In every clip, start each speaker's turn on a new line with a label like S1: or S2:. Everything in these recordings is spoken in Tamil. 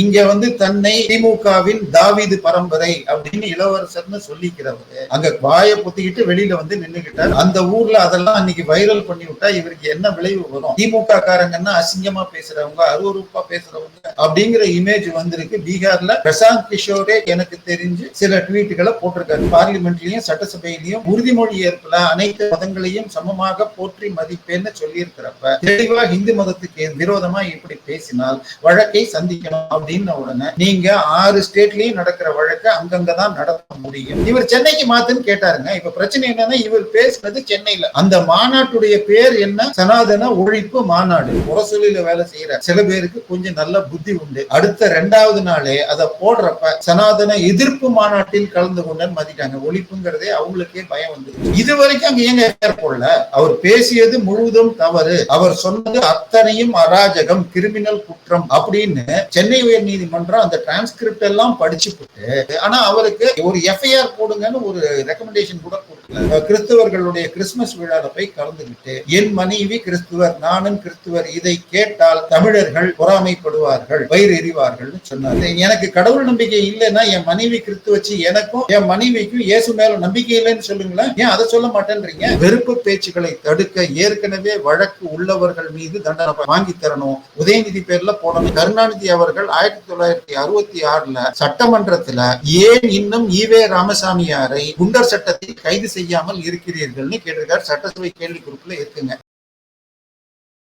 S1: இங்க வந்து தன்னை திமுகவின் தாவிது பரம்பரை அப்படின்னு இளவரசர்னு சொல்லிக்கிறவரு. அங்க வாயை பொத்திக்கிட்டு வெளியில வந்து நின்னுகிட்டார். அந்த ஊர்ல அதெல்லாம் அன்னைக்கு வைரல் பண்ணி விட்டா இவருக்கு என்ன விளைவு வரும்? திமுக காரங்கன்னா அசிங்கமா பேசுறவங்க அருவருப்பா பேசுறவங்க அப்படிங்கிற இமேஜ் வந்திருக்கு. பீகார்ல பிரசாந்த் கிஷோரே எனக்கு தெரிஞ்சு சில ட்வீட்டுகளை போட்டிருக்காரு. பார்லிமெண்ட்லயும் சட்டசபையிலயும் உறுதிமொழி ஏற்பல அனைத்து மதங்களையும் சமமாக போற்றி மதிப்பேன்னு சொல்லியிருக்கிறப்ப தெளிவா இந்து மதத்துக்கு விரோதமா இப்படி பேசினால் வழக்கை சந்திக்கணும் அப்படின்ன உடனே நீங்க ஆறு ஸ்டேட்லயும் நடக்கிற வழக்கை அங்கங்க தான் நடத்த முடியும். இவர் சென்னைக்கு மாத்துன்னு கேட்டாருங்க. இப்ப பிரச்சனை என்னன்னா இவர் பேசுனது சென்னையில. அந்த மாநாட்டுடைய பேர் என்ன? சனாதன ஒழிப்பு மாநாடு. முரசொலியில வேலை செய்யற சில பேருக்கு கொஞ்சம் நல்ல புத்தி உண்டு. அடுத்த ரெண்டாவது நாளே அதை போடுறப்ப சனாதன எதிர்ப்பு மாநாட்டில் கலந்து கொண்டேன்னு மாத்திட்டாங்க. ஒழிப்புங்கிறதே அவங்களுக்கே பயம் வந்து இது வரைக்கும் அங்க ஏங்க போடல? அவர் பேசியது முழுவதும் தவறு. அவர் சொன்னது அத்தனையும் அராஜகம் கிரிமினல் குற்றம் அப்படின்னு சென்னை உயர் நீதிமன்றம் அந்த டிரான்ஸ்கிரிப்ட் எல்லாம் படிச்சு போட்டு ஆனா அவருக்கு ஒரு எஃப்ஐஆர் போடுங்கன்னு ஒரு ரெக்கமெண்டேஷன் கூட கொடுக்கல. கிறிஸ்தவர்களுடைய கிறிஸ்துமஸ் விழால போய் கலந்துகிட்டு என் மனைவி கிறிஸ்துவர் நானும் கிறிஸ்துவர் இதை கேட்டால் தமிழர்கள் பொறாமைப்படுவார்கள் வயிறு எறிவார்கள் சொன்னார். எனக்கு கடவுள் நம்பிக்கை இல்லைன்னா என் மனைவி கிறிஸ்து வச்சு எனக்கும் என் மனைவிக்கும் இயேசு மேல நம்பிக்கை இல்லைன்னு சொல்லுங்களேன். ஏன் அதை சொல்ல மாட்டேன்றீங்க? வெறுப்பு பேச்சுக்களை தடுக்க ஏற்கனவே வழக்கு உள்ளவர்கள் மீது தண்டனை வாங்கி தரணும். உதயநிதி பேர்ல போடணும். கருணாநிதி அவர்கள் ஆயிரத்தி தொள்ளாயிரத்தி அறுபத்தி ஆறுல சட்டமன்றத்துல ஏன் இன்னும் ஈவே ராமசாமியாரை குண்டர் சட்டத்தில் கைது செய்யாமல் இருக்கிறீர்கள்னு கேட்டிருக்காரு. சட்டசபை கேள்வி குறிப்புல இருக்குங்க.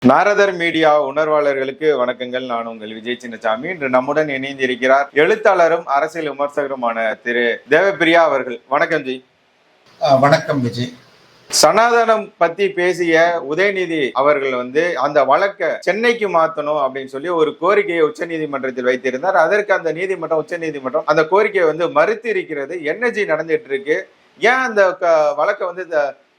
S2: நாரதர் மீடியா உணர்வாளர்களுக்கு வணக்கங்கள். நான் உங்கள் விஜய் சின்னசாமி. இன்று நம்முடன் இணைந்திருக்கிறார் எழுத்தாளரும் அரசியல் விமர்சகருமான திரு தேவப்பிரியா அவர்கள். வணக்கம் ஜி.
S1: வணக்கம் விஜய்.
S2: சனாதனம் பத்தி பேசிய உதயநிதி அவர்கள் வந்து அந்த வழக்க சென்னைக்கு மாத்தணும் அப்படின்னு சொல்லி ஒரு கோரிக்கையை உச்சநீதிமன்றத்தில் வைத்திருந்தார். அதற்கு அந்த நீதிமன்றம் உச்சநீதிமன்றம் அந்த கோரிக்கையை வந்து மறுத்து இருக்கிறது. என்ன ஜி நடந்துட்டு இருக்கு. ஏன் அந்த க- வழக்கை வந்து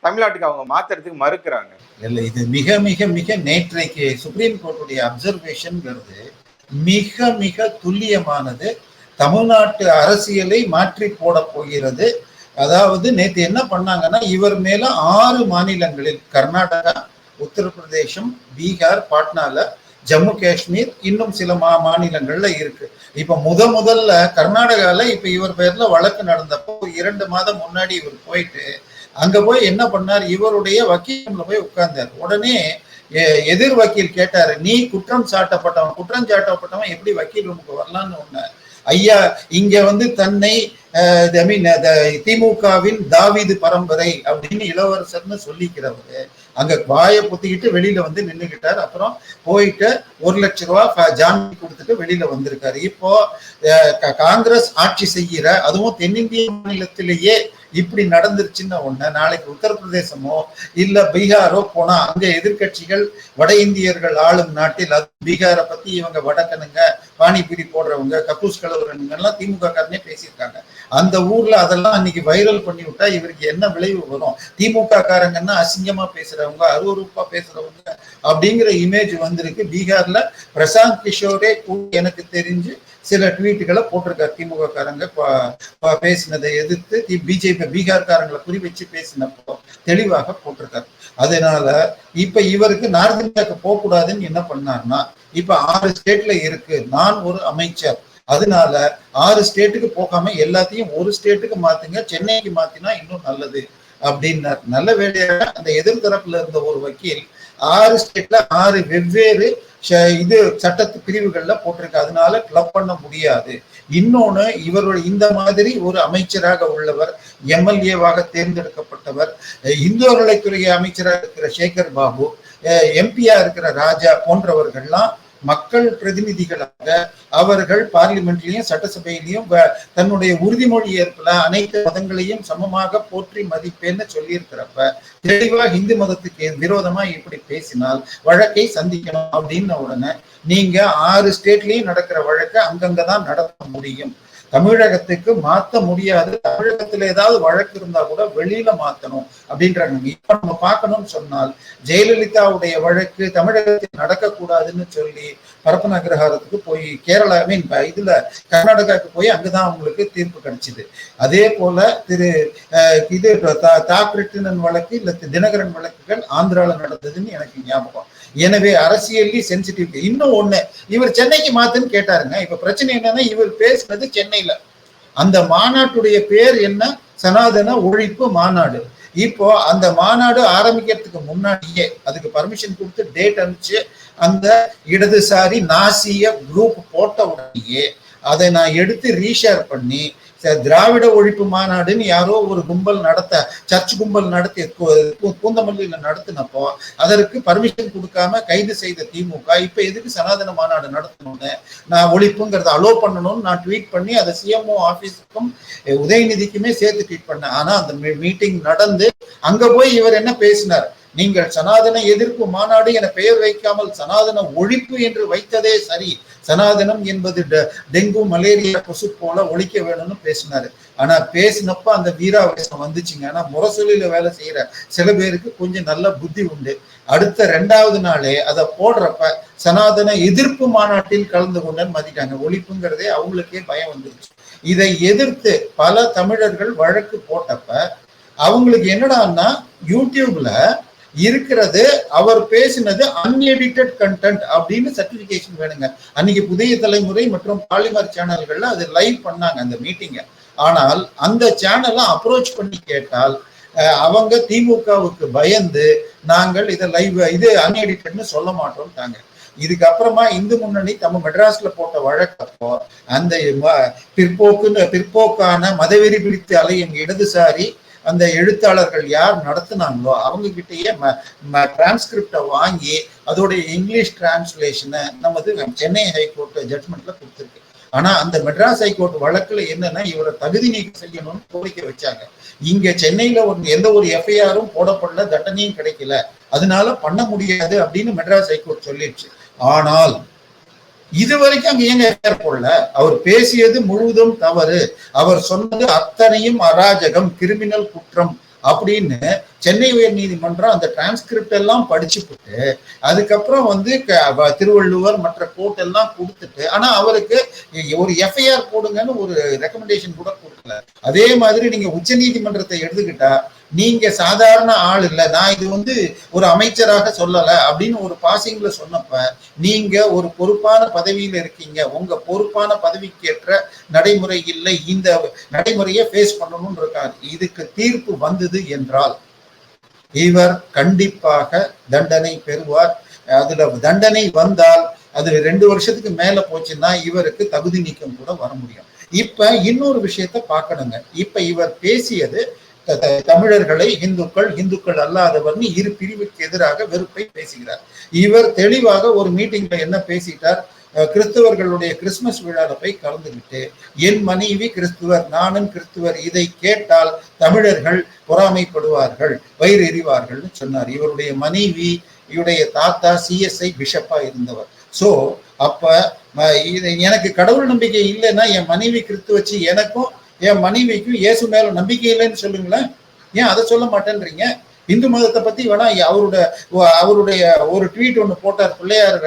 S2: தமிழ்நாட்டுக்கு அவங்க மாத்துறதுக்கு மறுக்கிறாங்க?
S1: இல்ல இது மிக மிக மிக நேற்றைக்கு சுப்ரீம் கோர்ட்டுடைய அப்சர்வேஷன்ங்கிறது மிக மிக துல்லியமானது தமிழ்நாட்டு அரசியலை மாற்றி போட போகிறது. அதாவது நேற்று என்ன பண்ணாங்கன்னா இவர் மேல ஆறு மாநிலங்களில் கர்நாடகா உத்தரப்பிரதேசம் பீகார் பாட்னால ஜம்மு காஷ்மீர் இன்னும் சில மா மாநிலங்கள்ல இருக்கு. இப்ப முத முதல்ல கர்நாடகால இப்ப இவர் பேர்ல வழக்கு நடந்தப்போ இரண்டு மாதம் முன்னாடி இவர் போயிட்டு அங்க போய் என்ன பண்ணார்? இவருடைய வக்கீல்ல போய் உட்கார்ந்தார். உடனே எ- எதிர் வக்கீல் கேட்டாரு நீ குற்றம் சாட்டப்பட்டவன் குற்றம் சாட்டப்பட்டவன் எப்படி வக்கீல் ரூமுக்கு வரலான்னு ஒன்னு ஐயா இங்க வந்து தன்னை ஐ மீன் திமுகவின் தாவிது பரம்பரை அப்படின்னு இளவரசர்னு சொல்லிக்கிறவரு. அங்க வாயை பொத்திக்கிட்டு வெளியில வந்து நின்றுகிட்டார் அப்புறம் போயிட்டு ஒரு லட்ச ரூபா ஜாமீன் கொடுத்துட்டு வெளியில வந்திருக்காரு. இப்போ காங்கிரஸ் ஆட்சி செய்கிற அதுவும் தென்னிந்திய மாநிலத்திலேயே இப்படி நடந்துருச்சுன்னு ஒண்ணு நாளைக்கு உத்தரப்பிரதேசமோ இல்ல பீகாரோ போனா அங்க எதிர்க்கட்சிகள் வட இந்தியர்கள் ஆளும் நாட்டில் அது பீகாரை பத்தி இவங்க வடக்கனுங்க பானிபூரி போடுறவங்க கக்கூஸ் கலவரனுங்க எல்லாம் திமுக காரனே பேசியிருக்காங்க. அந்த ஊர்ல அதெல்லாம் அன்னைக்கு வைரல் பண்ணி விட்டா இவருக்கு என்ன விளைவு வரும்? திமுக காரங்கன்னா அசிங்கமா பேசுறவங்க அருவறுப்பா பேசுறவங்க அப்படிங்கிற இமேஜ் வந்திருக்கு பீகார்ல. பிரசாந்த் கிஷோரே எனக்கு தெரிஞ்சு சில ட்வீட்டுகளை போட்டிருக்கார் திமுக காரங்க பேசினதை எதிர்த்து பிஜேபி பீகார்காரங்களை குறி வச்சு பேசினப்போ தெளிவாக போட்டிருக்காரு. அதனால இப்ப இவருக்கு நார்த் இந்தியாவுக்கு போக கூடாதுன்னு என்ன பண்ணாருன்னா இப்ப ஆறு ஸ்டேட்ல இருக்கு. நான் ஒரு அமைச்சர். அதனால ஆறு ஸ்டேட்டுக்கு போகாம எல்லாத்தையும் ஒரு ஸ்டேட்டுக்கு மாத்துங்க சென்னைக்கு மாத்தினா இன்னும் நல்லது அப்படின்னார். நல்ல வேலையாக அந்த எதிர்த்தரப்புல இருந்த ஒரு வக்கீல் ஆறு ஸ்டேட்ல ஆறு வெவ்வேறு இது சட்டத்து பிரிவுகள்ல போட்டிருக்கு. அதனால கிளப் பண்ண முடியாது. இன்னொன்னு இவருடைய இந்த மாதிரி ஒரு அமைச்சராக உள்ளவர் எம்எல்ஏவாக தேர்ந்தெடுக்கப்பட்டவர் இந்து அறநிலைத்துறை அமைச்சராக இருக்கிற சேகர் பாபு எம்பியா இருக்கிற ராஜா போன்றவர்கள்லாம் மக்கள் பிரதிநிதிகளாக அவர்கள் பார்லிமெண்ட்லயும் சட்டசபையிலையும் தன்னுடைய உறுதிமொழி ஏற்பல அனைத்து மதங்களையும் சமமாக போற்றி மதிப்பேன்னு சொல்லியிருக்கிறப்ப தெளிவா இந்து மதத்துக்கு விரோதமா இப்படி பேசினால் வழக்கை சந்திக்கணும் அப்படின்ன உடனே நீங்க ஆறு ஸ்டேட்லயும் நடக்கிற வழக்கை அங்கங்கதான் நடத்த முடியும். தமிழகத்துக்கு மாத்த முடியாது. தமிழகத்துல ஏதாவது வழக்கு இருந்தா கூட வெளியில மாத்தணும் அப்படின்றாங்க. இப்ப நம்ம பார்க்கணும்னு சொன்னால் ஜெயலலிதாவுடைய வழக்கு தமிழகத்தில் நடக்கக்கூடாதுன்னு சொல்லி பரப்பன அக்ரஹாரத்துக்கு போய் கேரளா மீன் இதுல கர்நாடகாவுக்கு போய் அங்கதான் அவங்களுக்கு தீர்ப்பு கிடைச்சிது. அதே போல திரு அஹ், இது தா- தாக்கரிட்டினன் வழக்கு இல்ல தினகரன் வழக்குகள் ஆந்திரால நடந்ததுன்னு எனக்கு ஞாபகம். எனவே அரசியல்லி சென்சிட்டிவிட்டி இன்னும் ஒண்ணு இவர் சென்னைக்கு மாத்துன்னு கேட்டாருங்க. இப்ப பிரச்சனை என்னன்னா இவர் பேசுனது சென்னையில. அந்த மாநாட்டுடைய பேர் என்ன? சனாதன ஒழிப்பு மாநாடு. இப்போ அந்த மாநாடு ஆரம்பிக்கிறதுக்கு முன்னாடியே அதுக்கு பர்மிஷன் கொடுத்து டேட் அனுப்பிச்சு அந்த இடதுசாரி நாசிய குரூப் போட்ட உடனேயே அதை நான் எடுத்து ரீஷேர் பண்ணி ச- திராவிட ஒழிப்பு மாநாடுன்னு யாரோ ஒரு கும்பல் நடத்த சர்ச் கும்பல் நடத்தி கூந்தமல்லியில் பூந்தமல்லியில நடத்தினப்போ அதற்கு பர்மிஷன் கொடுக்காம கைது செய்த திமுக இப்ப எதுக்கு சனாதன மாநாடு நடத்தணும்னு? நான் ஒழிப்புங்கிறத அலோ பண்ணணும்னு நான் ட்வீட் பண்ணி அதை சிஎம்ஓ ஆபீஸுக்கும் உதயநிதிக்குமே சேர்த்து ட்வீட் பண்ணேன். ஆனா அந்த மீட்டிங் நடந்து அங்க போய் இவர் என்ன பேசினார்? நீங்கள் சனாதன எதிர்ப்பு மாநாடு என பெயர் வைக்காமல் சனாதன ஒழிப்பு என்று வைத்ததே சரி. சனாதனம் என்பது டெ- டெங்கு மலேரியா கொசு போல ஒழிக்க வேணும்னு பேசினாரு. ஆனா பேசினப்ப அந்த வீராவேசம் வந்துச்சுங்க. ஆனா முரசொலியில வேலை செய்யற சில பேருக்கு கொஞ்சம் நல்ல புத்தி உண்டு. அடுத்த ரெண்டாவது நாளே அதை போடுறப்ப சனாதன எதிர்ப்பு மாநாட்டில் கலந்து கொண்டேன்னு மதிட்டாங்க ஒழிப்புங்கிறதே அவங்களுக்கே பயம் வந்துருச்சு. இதை எதிர்த்து பல தமிழர்கள் வழக்கு போட்டப்ப அவங்களுக்கு என்னடான்னா யூடியூப்ல இருக்கிறது அவர் பேசினது அன்எடிட்டட் கண்டென்ட் அப்படின்னு சர்டிபிகேஷன் வேணுங்க. அன்னைக்கு புதிய தலைமுறை மற்றும் பாலிமர் சேனல்கள்ல அது லைவ் பண்ணாங்க அந்த மீட்டிங்க ஆனால் அந்த சேனலை அப்ரோச் பண்ணி கேட்டால் அவங்க திமுகவுக்கு பயந்து நாங்கள் இதை லைவ் இது அன்எடிட்டட்னு சொல்ல மாட்டோம்ட்டாங்க. இதுக்கப்புறமா இந்து முன்னணி தம்ம மெட்ராஸ்ல போட்ட வழக்கப்போ அந்த பிற்போக்கு பிற்போக்குன்னு பிற்போக்கான மதவெறி பிடித்து அலையும் இடதுசாரி அந்த எழுத்தாளர்கள் யார் நடத்தினாங்களோ அவங்க கிட்டேயே டிரான்ஸ்கிரிப்டை வாங்கி அதோடைய இங்கிலீஷ் டிரான்ஸ்லேஷனை நமது சென்னை ஹைகோர்ட் ஜட்மெண்ட்ல கொடுத்துருக்கு. ஆனா அந்த மெட்ராஸ் ஹைகோர்ட் வழக்குல என்னன்னா இவரை தகுதி நீக்கம் செய்யணும்னு கோரிக்கை வச்சாங்க. இங்க சென்னையில ஒரு எந்த ஒரு எஃப்ஐஆரும் போடப்படல தண்டனையும் கிடைக்கல. அதனால பண்ண முடியாது அப்படின்னு மெட்ராஸ் ஹைகோர்ட் சொல்லிடுச்சு. ஆனால் இது வரைக்கும் அங்க ஏங்க ஏற்படல போடல. அவர் பேசியது முழுவதும் தவறு. அவர் சொன்னது அத்தனையும் அராஜகம் கிரிமினல் குற்றம் அப்படின்னு சென்னை உயர் நீதிமன்றம் அந்த டிரான்ஸ்கிரிப்ட் எல்லாம் படிச்சுப்பிட்டு அதுக்கப்புறம் வந்து திருவள்ளுவர் மற்ற கோர்ட் எல்லாம் கொடுத்துட்டு ஆனா அவருக்கு ஒரு எஃப்ஐஆர் போடுங்கன்னு ஒரு ரெக்கமெண்டேஷன் கூட கொடுக்கல. அதே மாதிரி நீங்க உச்ச நீதிமன்றத்தை எடுத்துக்கிட்டா நீங்க சாதாரண ஆள் இல்ல நான் இது வந்து ஒரு அமைச்சராக சொல்லல அப்படின்னு ஒரு பாசிங்ல சொன்னப்ப நீங்க ஒரு பொறுப்பான பதவியில இருக்கீங்க உங்க பொறுப்பான பதவிக்கேற்ற நடைமுறை இல்லை இந்த நடைமுறையை ஃபேஸ் பண்ணணும்னு இருக்காரு. இதுக்கு தீர்ப்பு வந்தது என்றால் இவர் கண்டிப்பாக தண்டனை பெறுவார். அதுல தண்டனை வந்தால் அது ரெண்டு வருஷத்துக்கு மேல போச்சுன்னா இவருக்கு தகுதி நீக்கம் கூட வர முடியும். இப்ப இன்னொரு விஷயத்த பார்க்கணுங்க. இப்ப இவர் பேசியது தமிழர்களை இந்துக்கள் இந்துக்கள் அல்லாதவர்னு இரு பிரிவுக்கு எதிராக வெறுப்பை பேசுகிறார். இவர் தெளிவாக ஒரு மீட்டிங்ல என்ன பேசிட்டார்? கிறிஸ்தவர்களுடைய கிறிஸ்துமஸ் விழால போய் கலந்துகிட்டு என் மனைவி கிறிஸ்துவர் நானும் கிறிஸ்துவர் இதை கேட்டால் தமிழர்கள் பொறாமைப்படுவார்கள் வயிறு எறிவார்கள்னு சொன்னார். இவருடைய மனைவி இவருடைய தாத்தா சிஎஸ்ஐ பிஷப்பா இருந்தவர். சோ அப்ப இது எனக்கு கடவுள் நம்பிக்கை இல்லைன்னா என் மனைவி கிறிஸ்து வச்சு எனக்கும் என் மனைவிக்கும் இயேசு மேல நம்பிக்கை இல்லைன்னு சொல்லுங்களேன். ஏன் அதை சொல்ல மாட்டேன்றீங்க? இந்து மதத்தை பத்தி வேணா அவரோட அவருடைய ஒரு ட்வீட் ஒன்று போட்டார் பிள்ளையார்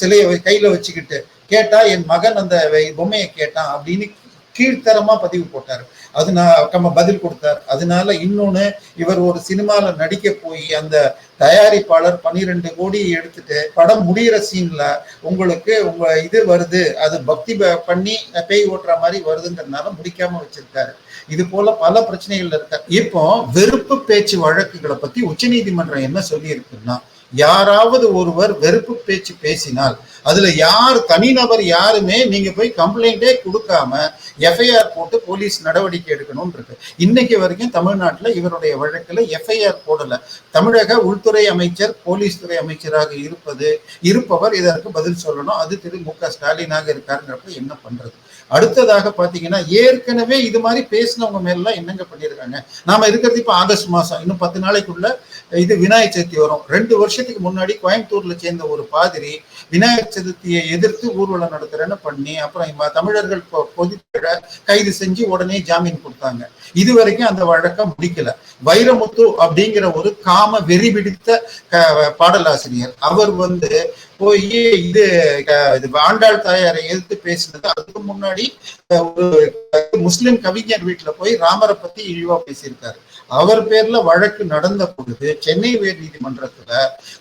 S1: சிலையை கையில வச்சுக்கிட்டு. கேட்டா என் மகன் அந்த பொம்மையை கேட்டான் அப்படின்னு கீழ்த்தரமா பதிவு போட்டார். அது நான் நம்ம பதில் கொடுத்தார். அதனால இன்னொன்னு இவர் ஒரு சினிமால நடிக்க போய் அந்த தயாரிப்பாளர் பன்னிரெண்டு கோடி எடுத்துட்டு படம் முடிகிற சீன்ல உங்களுக்கு உங்க இது வருது அது பக்தி பண்ணி பேய் ஓட்டுற மாதிரி வருதுங்கிறதுனால முடிக்காம வச்சிருக்காரு. இது போல பல பிரச்சனைகள் இருக்க இப்போ வெறுப்பு பேச்சு வழக்குகளை பத்தி உச்சநீதிமன்றம் என்ன சொல்லி இருக்குன்னா யாராவது ஒருவர் வெறுப்பு பேச்சு பேசினால் அதுல யார் தனிநபர் யாருமே நீங்க போய் கம்ப்ளைண்டே கொடுக்காம எஃப்ஐஆர் போட்டு போலீஸ் நடவடிக்கை எடுக்கணும்னு இருக்கு இன்னைக்கு வரைக்கும் தமிழ்நாட்டுல இவருடைய வழக்குல எஃப்ஐஆர் போடல. தமிழக உள்துறை அமைச்சர் போலீஸ் துறை அமைச்சராக இருப்பது இருப்பவர் இதற்கு பதில் சொல்லணும். அது திரு மு க ஸ்டாலினாக இருக்காருங்கிறப்ப என்ன பண்றது? அடுத்ததாக பாத்தீங்கன்னா ஏற்கனவே இது மாதிரி பேசினவங்க மேலாம் என்னங்க பண்ணியிருக்காங்க? நாம இருக்கிறது இப்ப ஆகஸ்ட் மாசம். இன்னும் பத்து நாளைக்குள்ள இது விநாயகர் சதுர்த்தி வரும். ரெண்டு வருஷத்துக்கு முன்னாடி கோயம்புத்தூர்ல சேர்ந்த ஒரு பாதிரி விநாயகர் சதுர்த்தியை எதிர்த்து ஊர்வலம் நடத்துறேன்னு பண்ணி அப்புறம் தமிழர்கள் பொ- கைது செஞ்சு உடனே ஜாமீன் கொடுத்தாங்க. இது வரைக்கும் அந்த வழக்கம் முடிக்கல. வைரமுத்து அப்படிங்கிற ஒரு காம வெறி பிடித்த பாடலாசிரியர் அவர் வந்து போய் இது இது ஆண்டாள் தாயாரை எதிர்த்து பேசினது. அதுக்கு முன்னாடி ஒரு முஸ்லிம் கவிஞர் வீட்டுல போய் ராமரை பத்தி இழிவா பேசியிருக்காரு. அவர் பேர்ல வழக்கு நடந்த பொழுது சென்னை உயர் நீதிமன்றத்துல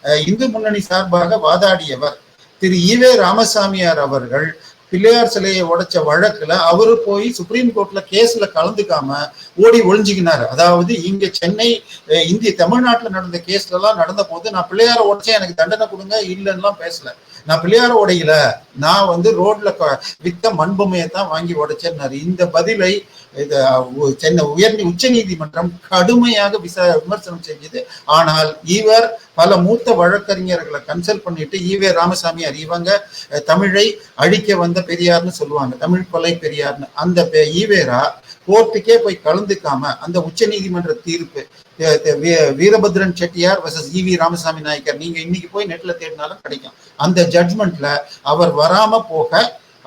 S1: அஹ், இந்து முன்னணி சார்பாக வாதாடியவர் திரு ஈவே ராமசாமியார் அவர்கள் பிள்ளையார் சிலையை உடைச்ச வழக்குல அவரு போய் சுப்ரீம் கோர்ட்ல கேஸ்ல கலந்துக்காம ஓடி ஒளிஞ்சுக்கினாரு. அதாவது இங்க சென்னை இந்திய தமிழ்நாட்டுல நடந்த கேஸ்ல எல்லாம் நடந்த போது நான் பிள்ளையார உடைச்சேன் எனக்கு தண்டனை கொடுங்க இல்லைன்னுலாம் பேசல. நான் பிள்ளையார உடையில நான் வந்து ரோட்ல க- வித்த மண்பொம்மையை தான் வாங்கி உடைச்சேன்னாரு. இந்த பதிலை இது சென்னை உயர் உச்ச நீதிமன்றம் கடுமையாக விசா விமர்சனம் செஞ்சது. ஆனால் இவர் பல மூத்த வழக்கறிஞர்களை கன்சல்ட் பண்ணிட்டு ஈவே ராமசாமியார் இவங்க தமிழை அழிக்க வந்த பெரியார்னு சொல்லுவாங்க. தமிழ் கொலை பெரியார்னு. அந்த பெ- ஈவேரா கோர்ட்டுக்கே போய் கலந்துக்காம அந்த உச்ச நீதிமன்ற தீர்ப்பு வீரபத்ரன் செட்டியார் வர்சஸ் வி ராமசாமி நாயக்கர் நீங்க இன்னைக்கு போய் நெட்ல தேடினாலும் கிடைக்கும். அந்த ஜட்மெண்ட்ல அவர் வராம போக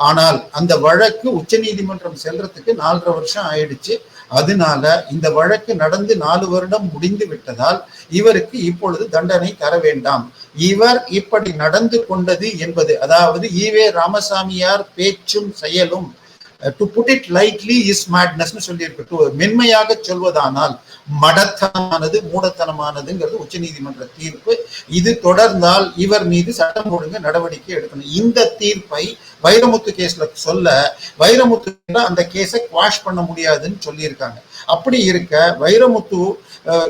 S1: ஆனால் அந்த வழக்கு உச்ச நீதிமன்றம் செல்றதுக்கு நாலரை வருஷம் ஆயிடுச்சு. அதனால இந்த வழக்கு நடந்து நாலு வருடம் முடிந்து விட்டதால் இவருக்கு இப்பொழுது தண்டனை தர வேண்டாம். இவர் இப்படி நடந்து கொண்டது என்பது அதாவது ஈவே ராமசாமியார் பேச்சும் செயலும் to put it lightly is மேட்னஸ்னு சொல்லியிருக்கு. மென்மையாக சொல்வதானால் மடத்தனமானது மூடத்தனமானதுங்கிறது உச்சநீதிமன்ற தீர்ப்பு. இது தொடர்ந்தால் இவர் மீது சட்டம் ஒழுங்கு நடவடிக்கை எடுக்கணும். இந்த தீர்ப்பை வைரமுத்து கேஸ்ல சொல்ல வைரமுத்து அந்த கேஸை குவாஷ் பண்ண முடியாதுன்னு சொல்லியிருக்காங்க. அப்படி இருக்க வைரமுத்து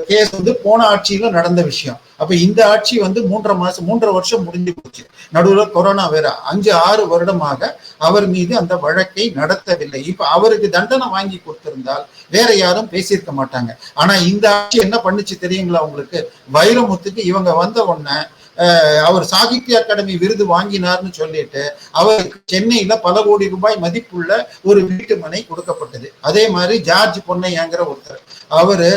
S1: கேஸ் வந்து போன ஆட்சியில நடந்த விஷயம். அப்ப இந்த ஆட்சி வந்து மூன்றரை மாசம் மூன்றரை வருஷம் முடிஞ்சு போச்சு. நடுவுல கொரோனா வேற. அஞ்சு ஆறு வருடமாக அவர் மீது அந்த வழக்கை நடத்தவில்லை. இப்ப அவருக்கு தண்டனை வாங்கி கொடுத்திருந்தால் வேற யாரும் பேசியிருக்க மாட்டாங்க. ஆனா இந்த ஆட்சி என்ன பண்ணுச்சு தெரியுங்களா உங்களுக்கு? வைரமுத்துக்கு இவங்க வந்த உடனே அவர் சாகித்ய அகாடமி விருது வாங்கினார்னு சொல்லிட்டு அவருக்கு சென்னையில பல கோடி ரூபாய் மதிப்புள்ள ஒரு வீட்டு மனை கொடுக்கப்பட்டது. அதே மாதிரி ஜார்ஜ் பொன்னையாங்கிற ஒருத்தர். அவரு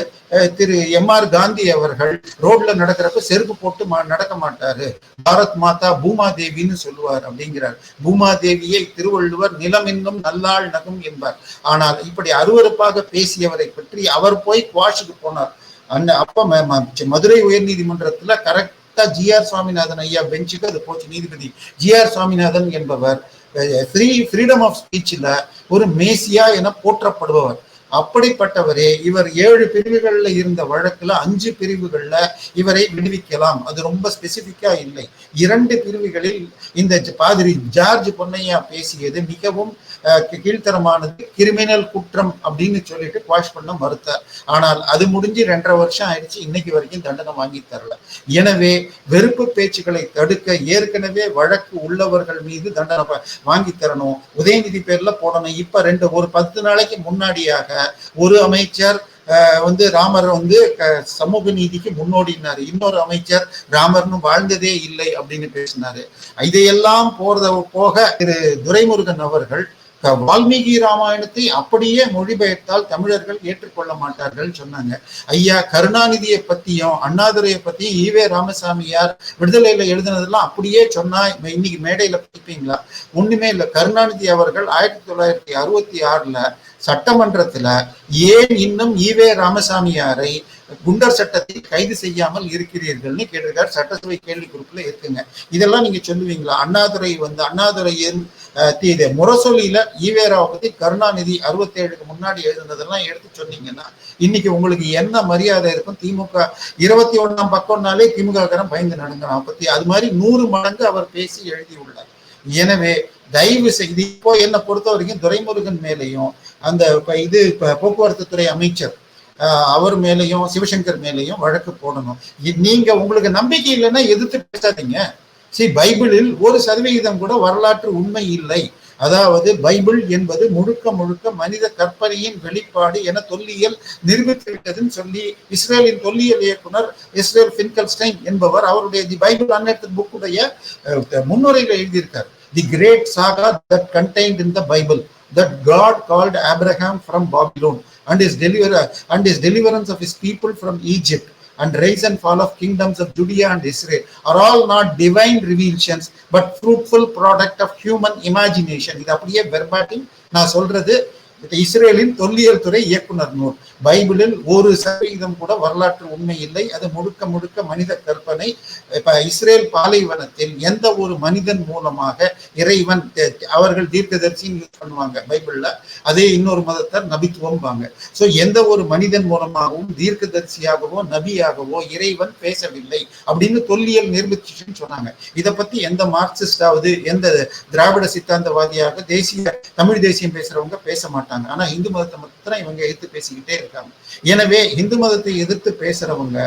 S1: திரு எம் ஆர் காந்தி அவர்கள் ரோட்ல நடக்கிறப்ப செருப்பு போட்டு நடக்க மாட்டாரு. பாரத் மாதா பூமாதேவின்னு சொல்லுவார் அப்படிங்கிறார். பூமாதேவியை திருவள்ளுவர் நிலமென்னும் நல்லாள் நகும் என்பார். ஆனால் இப்படி அருவருப்பாக பேசியவரை பற்றி அவர் போய் குவாஷுக்கு போனார். அன்ன அப்ப மதுரை உயர் நீதிமன்றத்துல கரெக்டா ஜி ஆர் சுவாமிநாதன் ஐயா பெஞ்சுக்கு அது போச்சு நீதிபதி. ஜி ஆர் சுவாமிநாதன் என்பவர் ஃப்ரீ ஃப்ரீடம் ஆஃப் ஸ்பீச்ல ஒரு மேசியா என போற்றப்படுபவர். அப்படிப்பட்டவரே இவர் ஏழு பிரிவுகள்ல இருந்த வழக்குல அஞ்சு பிரிவுகள்ல இவரை விடுவிக்கலாம். அது ரொம்ப ஸ்பெசிபிக்கா இல்லை. இரண்டு பிரிவுகளில் இந்த ஜ- பாதிரி ஜார்ஜ் பொன்னையா பேசியது மிகவும் கீழ்த்தரமானது கிரிமினல் குற்றம் அப்படின்னு சொல்லிட்டு குவாஷ் பண்ண மறுத்தார் ஆனால் அது முடிஞ்சு ரெண்டரை வருஷம் ஆயிடுச்சு இன்னைக்கு வரைக்கும் தண்டனை வாங்கி தரல. எனவே வெறுப்பு பேச்சுக்களை தடுக்க ஏற்கனவே வழக்கு உள்ளவர்கள் மீது தண்டனை வாங்கி தரணும். உதயநிதி பேர்ல போடணும். இப்ப ரெண்டு ஒரு பத்து நாளைக்கு முன்னாடியாக ஒரு அமைச்சர் வந்து ராமர் வந்து சமூக நீதிக்கு முன்னோடினாரு. இன்னொரு அமைச்சர் ராமர்னு வாழ்ந்ததே இல்லை அப்படின்னு பேசினாரு. இதையெல்லாம் போறத போக திரு துரைமுருகன் அவர்கள் வால்மீகி ராமாயணத்தை அப்படியே மொழிபெயர்த்தால் தமிழர்கள் ஏற்றுக்கொள்ள மாட்டார்கள் சொன்னாங்க. ஐயா கருணாநிதியை பத்தியும் அண்ணாதுரையை பத்தியும் ஈவே ராமசாமியார் விடுதலையில எழுதினதெல்லாம் அப்படியே சொன்னா இன்னைக்கு மேடையில படிப்பீங்களா? ஒண்ணுமே இல்லை. கருணாநிதி அவர்கள் ஆயிரத்தி தொள்ளாயிரத்தி அறுபத்தி ஆறுல சட்டமன்றத்துல ஏன் இன்னும் ஈவே ராமசாமியாரை குண்டர் சட்டத்தை கைது செய்யாமல் இருக்கிறீர்கள்னு கேட்டிருக்காரு. சட்டசபை கேள்வி குறிப்புல இருக்குங்க. இதெல்லாம் நீங்க சொல்லுவீங்களா? அண்ணாதுரை வந்து அண்ணாதுரையின் அஹ், முரசொலியில ஈவேராவை பத்தி கருணாநிதி அறுபத்தி ஏழுக்கு முன்னாடி எழுதுனதெல்லாம் எடுத்து சொன்னீங்கன்னா இன்னைக்கு உங்களுக்கு என்ன மரியாதை இருக்கும்? திமுக இருபத்தி ஒண்ணாம் பக்கம்னாலே திமுக காரன் பயந்து நடுங்கிறான் பத்தி அது மாதிரி நூறு மடங்கு அவர் பேசி எழுதியுள்ளார். எனவே தயவு செய்து இப்போ என்னை பொறுத்த வரைக்கும் துரைமுருகன் மேலேயும் அந்த இது போக்குவரத்து துறை அமைச்சர் அவர் மேலேயும் சிவசங்கர் மேலேயும் வழக்கு போடணும். நீங்க உங்களுக்கு நம்பிக்கை இல்லைன்னா எதிர்த்து பேசாதீங்க. சரி பைபிளில் ஒரு சதவிகிதம் கூட வரலாற்று உண்மை இல்லை. அதாவது பைபிள் என்பது முழுக்க முழுக்க மனித கற்பனையின் வெளிப்பாடு என தொல்லியல் நிரூபித்து விட்டதுன்னு சொல்லி இஸ்ரேலின் தொல்லியல் இயக்குனர் இஸ்ரேல் பின்கல்ஸ்டைன் என்பவர் அவருடைய தி பைபிள் அன்னெட் புக்குடைய முன்னுரையில எழுதியிருக்கார். The great Saka that contained in the bible that God called Abraham from Babylon and his deliver and his deliverance of his people from Egypt and rise and fall of kingdoms of Judea and Israel are all not divine revelations but fruitful product of human imagination இது அப்படியே வெர்பாட்டிங் நான் சொல்றது இஸ்ரேலின் தொல்லியல் துறை இயக்குனர் நூல். பைபிளில் ஒரு சதவீதம் கூட வரலாற்று உண்மை இல்லை. அது முழுக்க முழுக்க மனித கற்பனை. இப்ப இஸ்ரேல் பாலைவனத்தில் எந்த ஒரு மனிதன் மூலமாக இறைவன் அவர்கள் தீர்க்கதரிசின்னு யூஸ் பண்ணுவாங்க பைபிள்ல. அதே இன்னொரு மதத்தார் நபித்துவம்பாங்க. சோ எந்த ஒரு மனிதன் மூலமாகவும் தீர்க்கதரிசியாகவோ நபியாகவோ இறைவன் பேசவில்லை அப்படின்னு தொல்லியல் நிரூபிச்சுன்னு சொன்னாங்க. இதை பத்தி எந்த மார்க்சிஸ்டாவது எந்த திராவிட சித்தாந்தவாதியாக தேசிய தமிழ் தேசியம் பேசுறவங்க பேச மாட்டாங்க. ஆனா இந்து மதத்தை மாத்திரம் இவங்க எதிர்த்து பேசிக்கிட்டே இருக்காங்க. எனவே இந்து மதத்தை எதிர்த்து பேசுறவங்க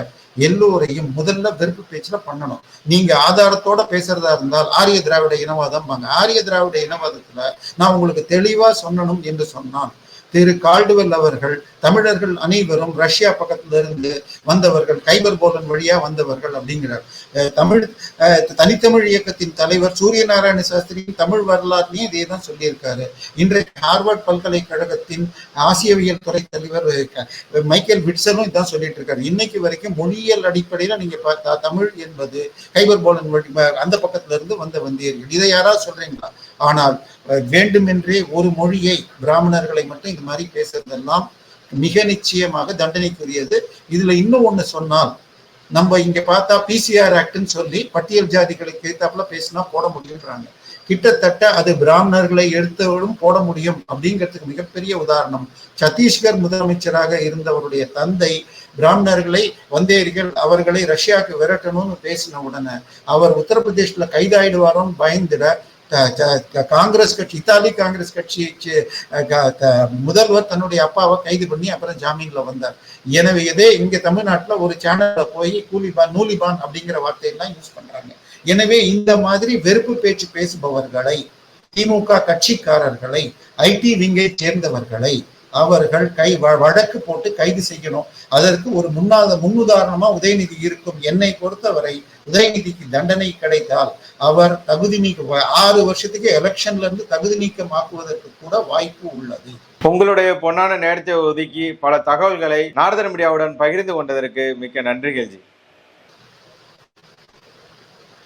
S1: எல்லோரையும் முதல்ல வெறுப்பு பேச்சுல பண்ணணும். நீங்க ஆதாரத்தோட பேசுறதா இருந்தால் ஆரிய திராவிட இனவாதம் ஆரிய திராவிட இனவாதத்துல நான் உங்களுக்கு தெளிவா சொல்லணும் என்று சொன்னால் திரு கால்டுவெல் அவர்கள் தமிழர்கள் அனைவரும் ரஷ்யா பக்கத்துல இருந்து வந்தவர்கள் கைபர் போலன் வழியா வந்தவர்கள் அப்படிங்கிறார். தமிழ் தனித்தமிழ் இயக்கத்தின் தலைவர் சூரிய நாராயண சாஸ்திரியின் தமிழ் வரலாறுலையும் இதே தான் சொல்லியிருக்காரு. இன்றைக்கு ஹார்வர்ட் பல்கலைக்கழகத்தின் ஆசியவியல் துறை தலைவர் மைக்கேல் விட்சனும் இதான் சொல்லிட்டு இருக்காரு இன்னைக்கு வரைக்கும் மொழியியல் அடிப்படையில நீங்க பார்த்தா தமிழ் என்பது கைபர் போலன் வழி அந்த பக்கத்துல இருந்து வந்த வந்தீர்கள் இதை யாராவது சொல்றீங்களா? ஆனால் வேண்டுமென்றே ஒரு மொழியை பிராமணர்களை மட்டும் இந்த மாதிரி பேசுறதெல்லாம் மிக நிச்சயமாக தண்டனைக்குரியது. இதுல இன்னும் ஒண்ணு சொன்னால் நம்ம இங்க பார்த்தா பிசிஆர் ஆக்ட்னு சொல்லி பட்டியல் ஜாதிகளுக்கு ஏத்தாப்புல பேசினா போட முடியுன்றாங்க கிட்டத்தட்ட அது பிராமணர்களை எடுத்தவரும் போட முடியும் அப்படிங்கிறதுக்கு மிகப்பெரிய உதாரணம். சத்தீஸ்கர் முதலமைச்சராக இருந்தவருடைய தந்தை பிராமணர்களை வந்தேரிகள் அவர்களை ரஷ்யாவுக்கு விரட்டணும்னு பேசின உடனே அவர் உத்தரப்பிரதேஷ்ல கைதாயிடுவாரோன்னு பயந்துட காங்கிரஸ் கட்சி இத்தாலி காங்கிரஸ் கட்சி க- முதல்வர் தன்னுடைய அப்பாவை கைது பண்ணி அப்புறம் ஜாமீன்ல வந்தார். எனவே இதே இங்க தமிழ்நாட்டுல ஒரு சேனல்ல போய் கூலிபான் நூலிபான் அப்படிங்கிற வார்த்தையெல்லாம் யூஸ் பண்றாங்க. எனவே இந்த மாதிரி வெறுப்பு பேச்சு பேசுபவர்களை திமுக கட்சிக்காரர்களை ஐடி விங்கை சேர்ந்தவர்களை அவர்கள் கை வ- வழக்கு போட்டு கைது செய்யணும். அதற்கு ஒரு முன்னாத முன்னுதாரணமா உதயநிதி இருக்கும் என்னை பொறுத்தவரை உதயநிதிக்கு தண்டனை கிடைத்தால் அவர் தகுதி நீக்க ஆறு வருஷத்துக்கு எலெக்ஷன்ல இருந்து தகுதி நீக்கமாக்குவதற்கு கூட வாய்ப்பு உள்ளது.
S2: உங்களுடைய பொன்னான நேரத்தை ஒதுக்கி பல தகவல்களை நாரதன் மீடியாவுடன் பகிர்ந்து கொண்டதற்கு மிக்க நன்றிகள் ஜி